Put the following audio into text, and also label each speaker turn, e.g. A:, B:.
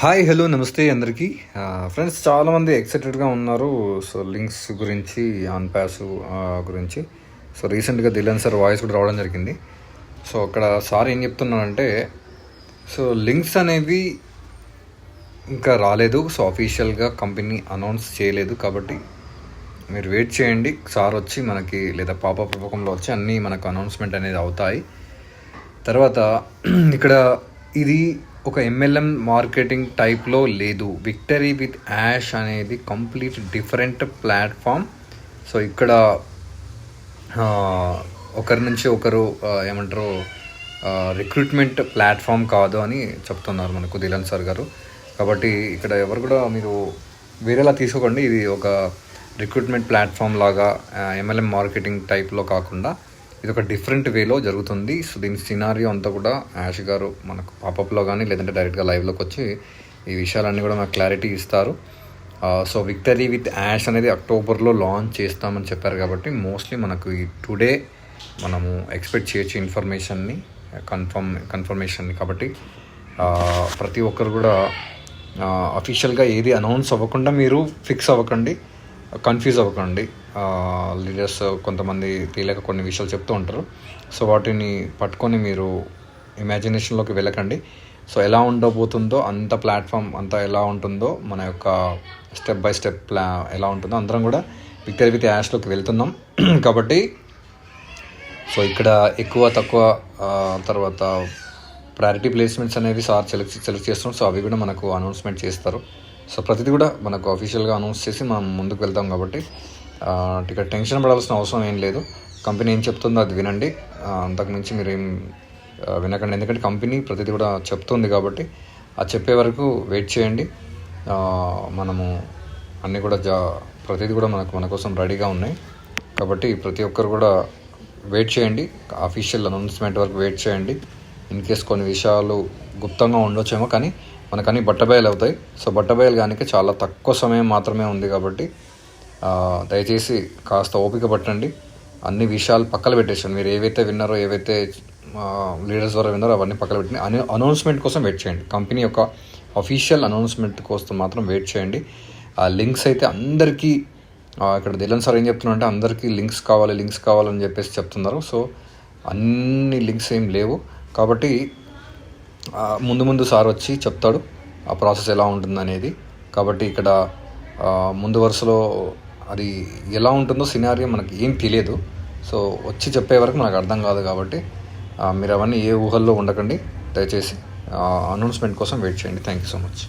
A: Hi hello నమస్తే అందరికీ. Friends చాలామంది ఎక్సైటెడ్గా ఉన్నారు. సో లింక్స్ గురించి ఆన్ ప్యాస్ గురించి. సో రీసెంట్గా దిలన్ సార్ వాయిస్ కూడా రావడం జరిగింది. సో అక్కడ సార్ ఏం చెప్తున్నానంటే సో లింక్స్ అనేవి ఇంకా రాలేదు. సో అఫీషియల్గా కంపెనీ అనౌన్స్ చేయలేదు కాబట్టి మీరు వెయిట్ చేయండి. సార్ వచ్చి మనకి లేదా పాప రూపంలో వచ్చి అన్నీ మనకు అనౌన్స్మెంట్ అనేది అవుతాయి. తర్వాత ఇక్కడ ఇది ఒక ఎంఎల్ఎం మార్కెటింగ్ టైప్లో లేదు. విక్టరీ విత్ యాష్ అనేది కంప్లీట్ డిఫరెంట్ ప్లాట్ఫామ్. సో ఇక్కడ ఒకరి నుంచి ఒకరు ఏమంటారు రిక్రూట్మెంట్ ప్లాట్ఫామ్ కాదు అని చెప్తున్నారు మనకు దిలన్ సార్ గారు. కాబట్టి ఇక్కడ ఎవరు కూడా మీరు వేరేలా తీసుకోకండి. ఇది ఒక రిక్రూట్మెంట్ ప్లాట్ఫామ్ లాగా ఎంఎల్ఎం మార్కెటింగ్ టైప్లో కాకుండా ఇది ఒక డిఫరెంట్ వేలో జరుగుతుంది. సో దీని సినారియో అంతా కూడా యాష్ గారు మనకు పాపప్లో కానీ లేదంటే డైరెక్ట్గా లైవ్లోకి వచ్చి ఈ విషయాలన్నీ కూడా మనకు క్లారిటీ ఇస్తారు. సో విక్టరీ విత్ యాష్ అనేది అక్టోబర్లో లాంచ్ చేస్తామని చెప్పారు కాబట్టి మోస్ట్లీ మనకు ఈ టుడే మనము ఎక్స్పెక్ట్ చేయొచ్చు ఇన్ఫర్మేషన్ని కన్ఫర్మ్ కన్ఫర్మేషన్ని కాబట్టి ప్రతి ఒక్కరు కూడా అఫీషియల్గా ఏది అనౌన్స్ అవ్వకుండా మీరు ఫిక్స్ అవ్వకండి కన్ఫ్యూజ్ అవ్వకండి. లీడర్స్ కొంతమంది తెలియక కొన్ని విషయాలు చెప్తూ ఉంటారు. సో వాటిని పట్టుకొని మీరు ఇమాజినేషన్లోకి వెళ్ళకండి. సో ఎలా ఉండబోతుందో అంత ప్లాట్ఫామ్ అంతా ఎలా ఉంటుందో మన యొక్క స్టెప్ బై స్టెప్ ప్లా ఎలా ఉంటుందో అందరం కూడా విక్టరీ విత్ యాష్లోకి వెళ్తున్నాం. కాబట్టి సో ఇక్కడ ఎక్కువ తక్కువ తర్వాత ప్రయారిటీ ప్లేస్మెంట్స్ అనేవి సార్ సెలెక్ట్ సెలెక్ట్ చేస్తున్నాం సో అవి కూడా మనకు అనౌన్స్మెంట్ చేస్తారు. సో ప్రతిదీ కూడా మనకు అఫీషియల్గా అనౌన్స్ చేసి మనం ముందుకు వెళ్తాం కాబట్టి ఇక టెన్షన్ పడాల్సిన అవసరం ఏం లేదు. కంపెనీ ఏం చెప్తుందో అది వినండి. అంతకుమించి మీరు ఏం వినకండి. ఎందుకంటే కంపెనీ ప్రతిదీ కూడా చెప్తుంది కాబట్టి అది చెప్పే వరకు వెయిట్ చేయండి. మనము అన్నీ కూడా జా ప్రతిదీ కూడా మనకు మన కోసం రెడీగా ఉన్నాయి. కాబట్టి ప్రతి ఒక్కరు కూడా వెయిట్ చేయండి. అఫీషియల్ అనౌన్స్మెంట్ వరకు వెయిట్ చేయండి. ఇన్ కేస్ కొన్ని విషయాలు గుప్తంగా ఉండొచ్చేమో కానీ మనకన్నీ బట్టబయలు అవుతాయి. సో బట్టబయలు కానీ చాలా తక్కువ సమయం మాత్రమే ఉంది కాబట్టి దయచేసి కాస్త ఓపిక పట్టండి. అన్ని విషయాలు పక్కన పెట్టేసాను మీరు ఏవైతే విన్నారో ఏవైతే లీడర్స్ ద్వారా విన్నారో అవన్నీ పక్కన పెట్టండి అను అనౌన్స్మెంట్ కోసం వెయిట్ చేయండి. కంపెనీ యొక్క అఫీషియల్ అనౌన్స్మెంట్ కోసం మాత్రం వెయిట్ చేయండి. ఆ లింక్స్ అయితే అందరికీ ఇక్కడ దిలన్ సార్ ఏం చెప్తున్నా అంటే అందరికీ లింక్స్ కావాలి లింక్స్ కావాలని చెప్పేసి చెప్తున్నారు. సో అన్ని లింక్స్ ఏం లేవు. కాబట్టి ముందు ముందు సార్ వచ్చి చెప్తాడు ఆ ప్రాసెస్ ఎలా ఉంటుంది అనేది కాబట్టి ఇక్కడ ముందు వరుసలో అది ఎలా ఉంటుందో సినారియో మనకి ఏం తెలియదు. సో వచ్చి చెప్పే వరకు మనకు అర్థం కాదు కాబట్టి మీరు అవన్నీ ఏ ఊహల్లో ఉండకండి. దయచేసి అనౌన్స్మెంట్ కోసం వెయిట్ చేయండి. Thank you so much